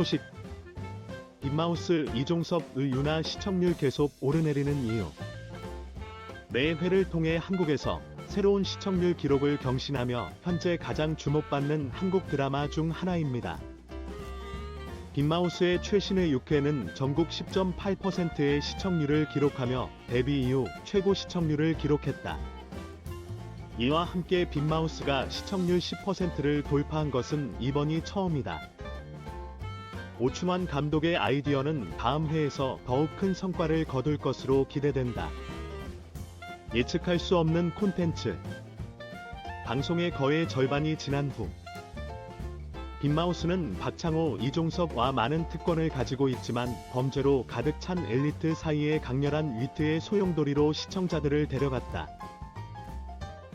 소식 빅마우스 이종섭 의 유나 시청률 계속 오르내리는 이유 매 회를 통해 한국에서 새로운 시청률 기록을 경신하며 현재 가장 주목받는 한국 드라마 중 하나입니다. 빅마우스의 최신의 6회는 전국 10.8%의 시청률을 기록하며 데뷔 이후 최고 시청률을 기록했다. 이와 함께 빅마우스가 시청률 10%를 돌파한 것은 이번이 처음이다. 오충환 감독의 아이디어는 다음 회에서 더욱 큰 성과를 거둘 것으로 기대된다. 예측할 수 없는 콘텐츠. 방송의 거의 절반이 지난 후. 빅마우스는 박창호, 이종섭와 많은 특권을 가지고 있지만 범죄로 가득 찬 엘리트 사이에 강렬한 위트의 소용돌이로 시청자들을 데려갔다.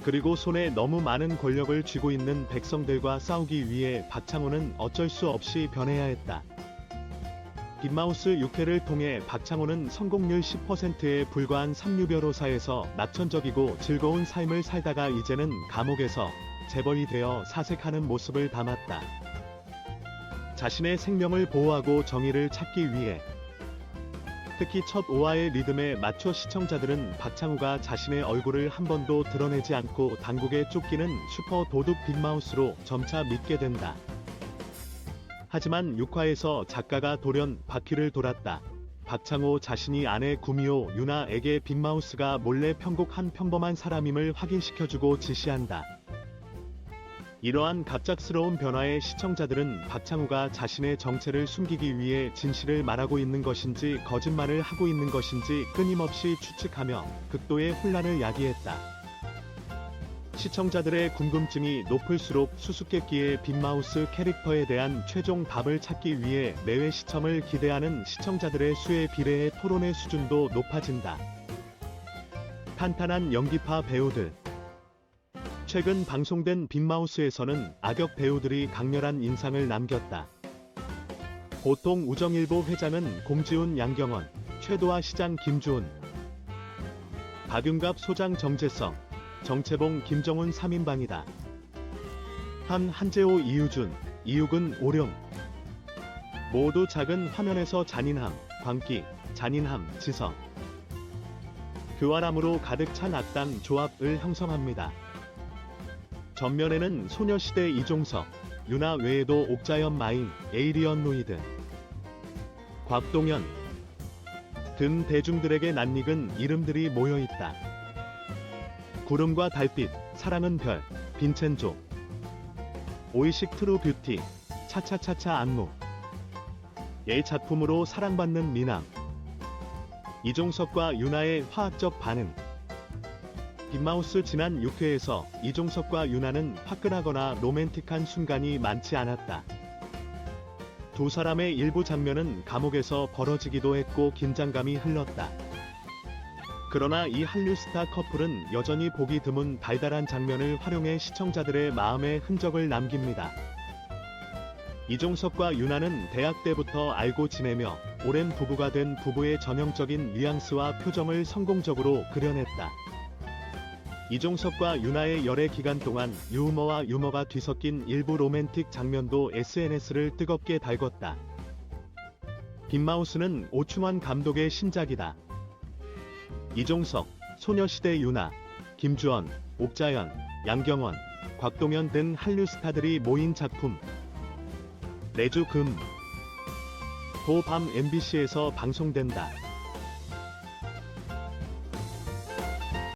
그리고 손에 너무 많은 권력을 쥐고 있는 백성들과 싸우기 위해 박창호는 어쩔 수 없이 변해야 했다. 빅마우스 6회를 통해 박창호는 성공률 10%에 불과한 삼류 변호사에서 낙천적이고 즐거운 삶을 살다가 이제는 감옥에서 재벌이 되어 사색하는 모습을 담았다. 자신의 생명을 보호하고 정의를 찾기 위해 특히 첫 5화의 리듬에 맞춰 시청자들은 박창호가 자신의 얼굴을 한 번도 드러내지 않고 당국에 쫓기는 슈퍼 도둑 빅마우스로 점차 믿게 된다. 하지만 6화에서 작가가 돌연 바퀴를 돌았다. 박창호 자신이 아내 구미호 유나에게 빅마우스가 몰래 편곡한 평범한 사람임을 확인시켜주고 지시한다. 이러한 갑작스러운 변화에 시청자들은 박창호가 자신의 정체를 숨기기 위해 진실을 말하고 있는 것인지 거짓말을 하고 있는 것인지 끊임없이 추측하며 극도의 혼란을 야기했다. 시청자들의 궁금증이 높을수록 수수께끼의 빅마우스 캐릭터에 대한 최종 답을 찾기 위해 매회 시청을 기대하는 시청자들의 수에 비례해 토론의 수준도 높아진다. 탄탄한 연기파 배우들 최근 방송된 빅마우스에서는 악역 배우들이 강렬한 인상을 남겼다. 보통 우정일보 회장은 공지훈 양경원, 최도하 시장 김주훈, 박윤갑 소장 정재성, 정채봉 김정훈 3인방이다. 한 한재호 이유준, 이육은 오룡. 모두 작은 화면에서 잔인함, 광기, 잔인함, 지성. 교활함으로 가득 찬 악당 조합을 형성합니다. 전면에는 소녀시대 이종석, 유나 외에도 옥자연 마인, 에이리언 노이드, 곽동현 등 대중들에게 낯익은 이름들이 모여있다. 구름과 달빛, 사랑은 별, 빈첸조 오이식 트루 뷰티, 차차차차 안무 예 작품으로 사랑받는 미남 이종석과 유나의 화학적 반응 빅마우스 지난 6회에서 이종석과 유나는 화끈하거나 로맨틱한 순간이 많지 않았다. 두 사람의 일부 장면은 감옥에서 벌어지기도 했고 긴장감이 흘렀다. 그러나 이 한류 스타 커플은 여전히 보기 드문 달달한 장면을 활용해 시청자들의 마음에 흔적을 남깁니다. 이종석과 유나는 대학 때부터 알고 지내며 오랜 부부가 된 부부의 전형적인 뉘앙스와 표정을 성공적으로 그려냈다. 이종석과 유나의 열애 기간 동안 유머와 유머가 뒤섞인 일부 로맨틱 장면도 SNS를 뜨겁게 달궜다. 빅마우스는 오충환 감독의 신작이다. 이종석, 소녀시대 유나, 김주원, 옥자연, 양경원, 곽동현 등 한류 스타들이 모인 작품. 내주 금. 도밤 MBC에서 방송된다.